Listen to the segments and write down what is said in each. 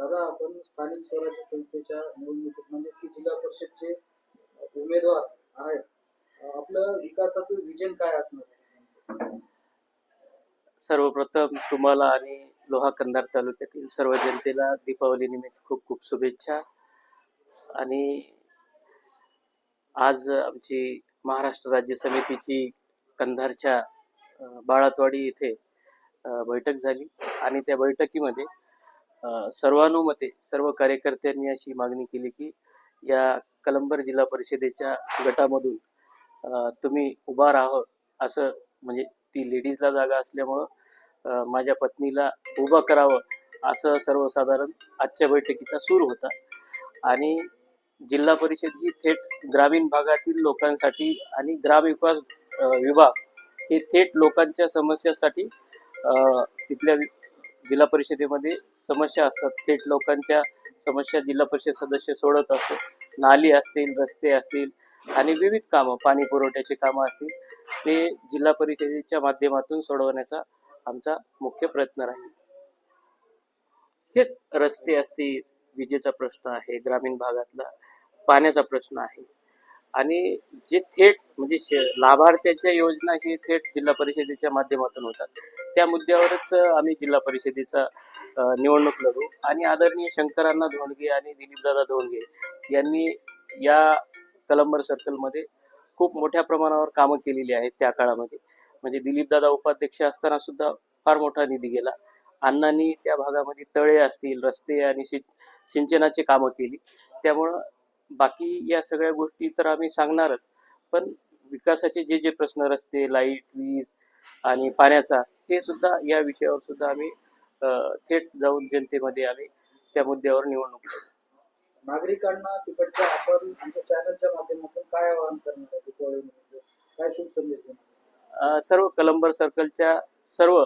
दादा आपण स्थानिक स्वराज्य संस्थेच्या निवडणुकीत म्हणजे की जिल्हा परिषदचे उमेदवार आहेत आपलं विकासाचं विजन काय असणार? सर्वप्रथम तुम्हाला आणि लोहा कंधार तालुक्यातील सर्व जनतेला दीपावली निमित्त खूप खूप शुभेच्छा. आणि आज आमची महाराष्ट्र राज्य समितीची कंधारच्या बाळातवाडी येथे बैठक झाली. आणि त्या बैठकीमध्ये सर्वानुमते सर्व कार्यकर्त्यांनी अशी मागणी केली की या कलंबर जिल्हा परिषदेच्या गटामधून तुम्ही उभा राहावं असं म्हणजे ती लेडीजला जागा असल्यामुळं माझ्या पत्नीला उभं करावं असं सर्वसाधारण आजच्या बैठकीचा सूर होता. आणि जिल्हा परिषद ही थेट ग्रामीण भागातील लोकांसाठी आणि ग्रामविकास विभाग हे थेट लोकांच्या समस्यासाठी तिथल्या जिल्हा परिषदेमध्ये समस्या असतात. थेट लोकांच्या समस्या जिल्हा परिषद सदस्य सोडत असतो. नाली असतील रस्ते असतील आणि विविध कामं पाणी पुरवठ्याची कामं असतील ते जिल्हा परिषदेच्या माध्यमातून सोडवण्याचा आमचा मुख्य प्रयत्न राहील. हेच रस्ते असतील विजेचा प्रश्न आहे ग्रामीण भागातला पाण्याचा प्रश्न आहे. आणि जे थेट म्हणजे शे- योजना ही थेट जिल्हा परिषदेच्या माध्यमातून होतात. त्या मुद्द्यावरच आम्ही जिल्हा परिषदेचा निवडणूक लढू आणि आदरणीय शंकरांना धोंडगे आणि दिलीपदादा धोंडगे यांनी या कलंबर सर्कलमध्ये खूप मोठ्या प्रमाणावर कामं केलेली आहेत त्या काळामध्ये. म्हणजे दिलीपदादा उपाध्यक्ष असताना सुद्धा फार मोठा निधी गेला. अण्णांनी त्या भागामध्ये तळे असतील रस्ते आणि सिं सिंचनाची कामं केली. त्यामुळं बाकी या सगळ्या गोष्टी तर आम्ही सांगणारच. पण विकासाचे जे जे प्रश्न रस्ते लाइट वीज आणि पाण्याचा हे सुद्धा या विषयावर सुद्धा आम्ही थेट जाऊन जनतेमध्ये आम्ही त्या मुद्द्यावर निवडणूक. नागरिकांना तिकडच्या आपण आमच्या चॅनलच्या माध्यमातून काय आवाहन करणार काय शुभ संदेश सर्व कलंबर सर्कलच्या सर्व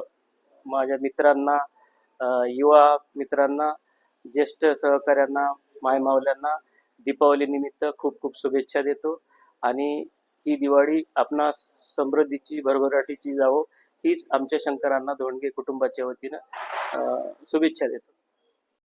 माझ्या मित्रांना युवा मित्रांना ज्येष्ठ सहकाऱ्यांना मायमावल्यांना दीपावली निमित्त खूप खूप शुभेच्छा देतो. आणि ही दिवाळी आपणा समृद्धीची भरभराटीची जावो हीच आमच्या शंकरांना धोंडगे कुटुंबाच्या वतीनं शुभेच्छा देतो.